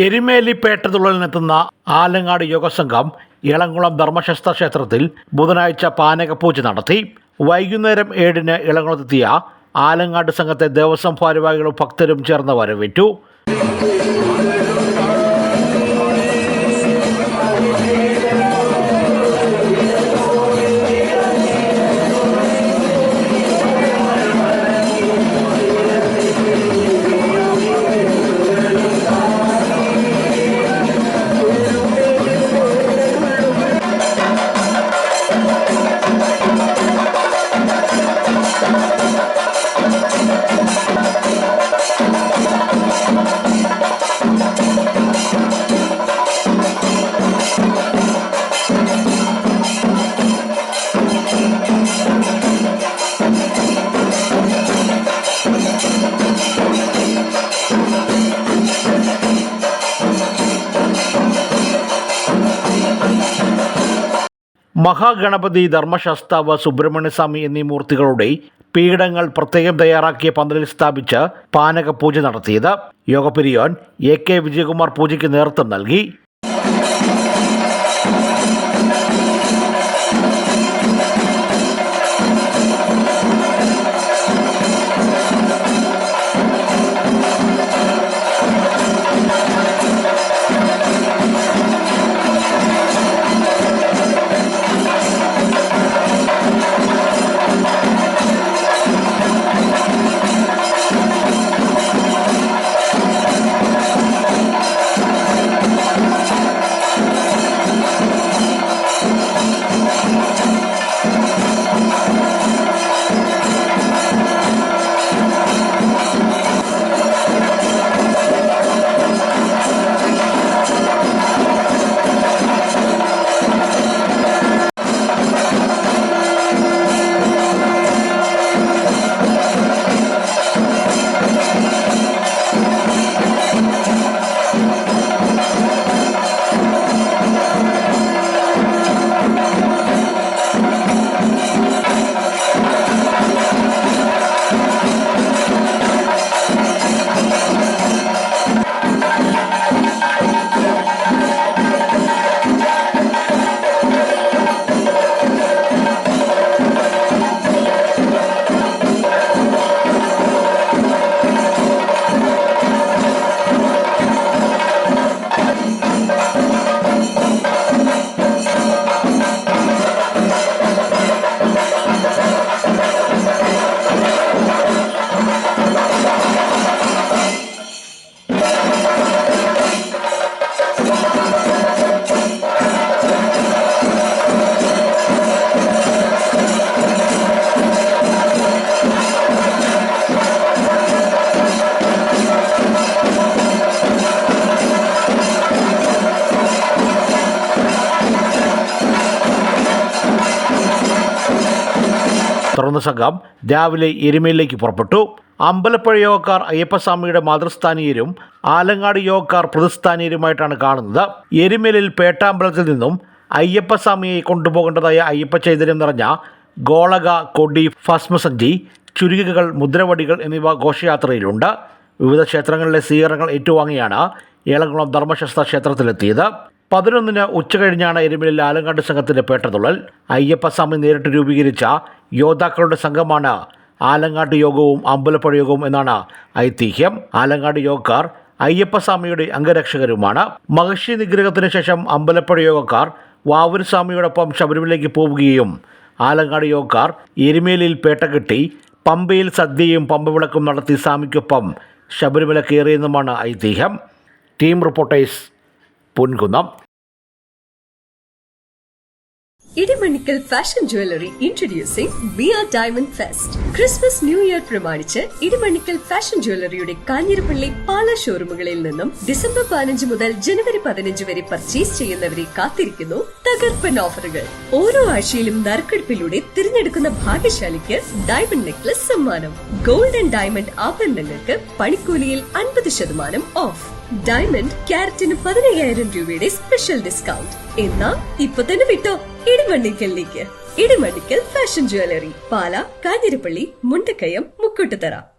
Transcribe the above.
എരുമേലിപ്പേട്ട തുള്ളലിനെത്തുന്ന ആലങ്ങാട് യോഗസംഘം ഇളംകുളം ധർമ്മശസ്ത്ര ക്ഷേത്രത്തിൽ ബുധനാഴ്ച പാനകപൂജ നടത്തി. വൈകുന്നേരം ഏഴിന് ഇളംകുളത്തെത്തിയ ആലങ്ങാട് സംഘത്തെ ദേവസ്വം ഭാരവാഹികളും ഭക്തരും ചേർന്ന് വരവേറ്റു. മഹാഗണപതി ധർമ്മശാസ്താവ് സുബ്രഹ്മണ്യസ്വാമി എന്നീ മൂർത്തികളുടെ പീഠങ്ങൾ പ്രത്യേകം തയ്യാറാക്കിയ പന്തലിൽ സ്ഥാപിച്ച് പാനക പൂജ നടത്തിയത് യോഗപിരിയോൻ എ കെ വിജയകുമാർ പൂജയ്ക്ക് നേതൃത്വം നൽകി. തുടർന്ന് സംഘം രാവിലെ എരുമയിലേക്ക് പുറപ്പെട്ടു. അമ്പലപ്പുഴ യോഗക്കാർ അയ്യപ്പസ്വാമിയുടെ മാതൃസ്ഥാനീയരും ആലങ്ങാട് യോഗക്കാർ പ്രതിസ്ഥാനീയരുമായിട്ടാണ് കാണുന്നത്. എരുമേലിൽ പേട്ടാമ്പലത്തിൽ നിന്നും അയ്യപ്പസ്വാമിയെ കൊണ്ടുപോകേണ്ടതായ അയ്യപ്പ ചൈതന്യം നിറഞ്ഞ ഗോളക കൊടി ഭസ്മസഞ്ചി ചുരുക്കുകൾ മുദ്രവടികൾ എന്നിവ ഘോഷയാത്രയിലുണ്ട്. വിവിധ ക്ഷേത്രങ്ങളിലെ സ്വീകരണങ്ങൾ ഏറ്റുവാങ്ങിയാണ് ഏളംകുളം ധർമ്മശാസ്ത്ര ക്ഷേത്രത്തിലെത്തിയത്. പതിനൊന്നിന് ഉച്ച കഴിഞ്ഞാണ് എരുമേലിൽ ആലങ്ങാട് സംഘത്തിന്റെ പേട്ടതുള്ളൽ അയ്യപ്പസ്വാമി നേരിട്ട് രൂപീകരിച്ച യോദ്ധാക്കളുടെ സംഘമാണ് ആലങ്ങാട്ട് യോഗവും അമ്പലപ്പുഴ യോഗവും എന്നാണ് ഐതിഹ്യം. ആലങ്ങാട് യോഗക്കാർ അയ്യപ്പസ്വാമിയുടെ അംഗരക്ഷകരുമാണ്. മഹർഷി നിഗ്രഹത്തിന് ശേഷം അമ്പലപ്പുഴ യോഗക്കാർ വാവൂർസ്വാമിയോടൊപ്പം ശബരിമലയ്ക്ക് പോവുകയും ആലങ്ങാട് യോഗക്കാർ എരുമേലിയിൽ പേട്ട കെട്ടി പമ്പയിൽ സദ്യയും പമ്പവിളക്കും നടത്തി സ്വാമിക്കൊപ്പം ശബരിമല കയറിയെന്നുമാണ് ഐതിഹ്യം. Team reporters Ponkunnam. Idimannickal fashion jewellery introducing beer diamond fest Christmas New Year പ്രമാണിച്ച് ഇടിമണിക്കൽ ഫാഷൻ ജ്വല്ലറിയുടെ കാഞ്ഞിരപ്പള്ളി പാല ഷോറൂമുകളിൽ നിന്നും ഡിസംബർ പതിനഞ്ച് മുതൽ ജനുവരി പതിനഞ്ച് വരെ പർച്ചേസ് ചെയ്യുന്നവരെ കാത്തിരിക്കുന്നു തകർപ്പൻ ഓഫറുകൾ ഓരോ ആഴ്ചയിലും നറുക്കെടുപ്പിലൂടെ തിരഞ്ഞെടുക്കുന്ന ഭാഗ്യശാലിക്ക് ഡയമണ്ട് നെക്ലസ് സമ്മാനം. ഗോൾഡ് ആൻഡ് ഡയമണ്ട് ആഭരണങ്ങൾക്ക് പണിക്കൂലിയിൽ അൻപത് ശതമാനം ഓഫ് ഡയമണ്ട് ക്യാരറ്റിന് പതിനയ്യായിരം രൂപയുടെ സ്പെഷ്യൽ ഡിസ്കൗണ്ട് എന്നാ ഇപ്പൊ തന്നെ വിട്ടോ. ഇടിമണ്ണിക്കലിലേക്ക്. Idimannickal fashion jewellery Pala Kanjirappally Mundakayam Mukkottuthara.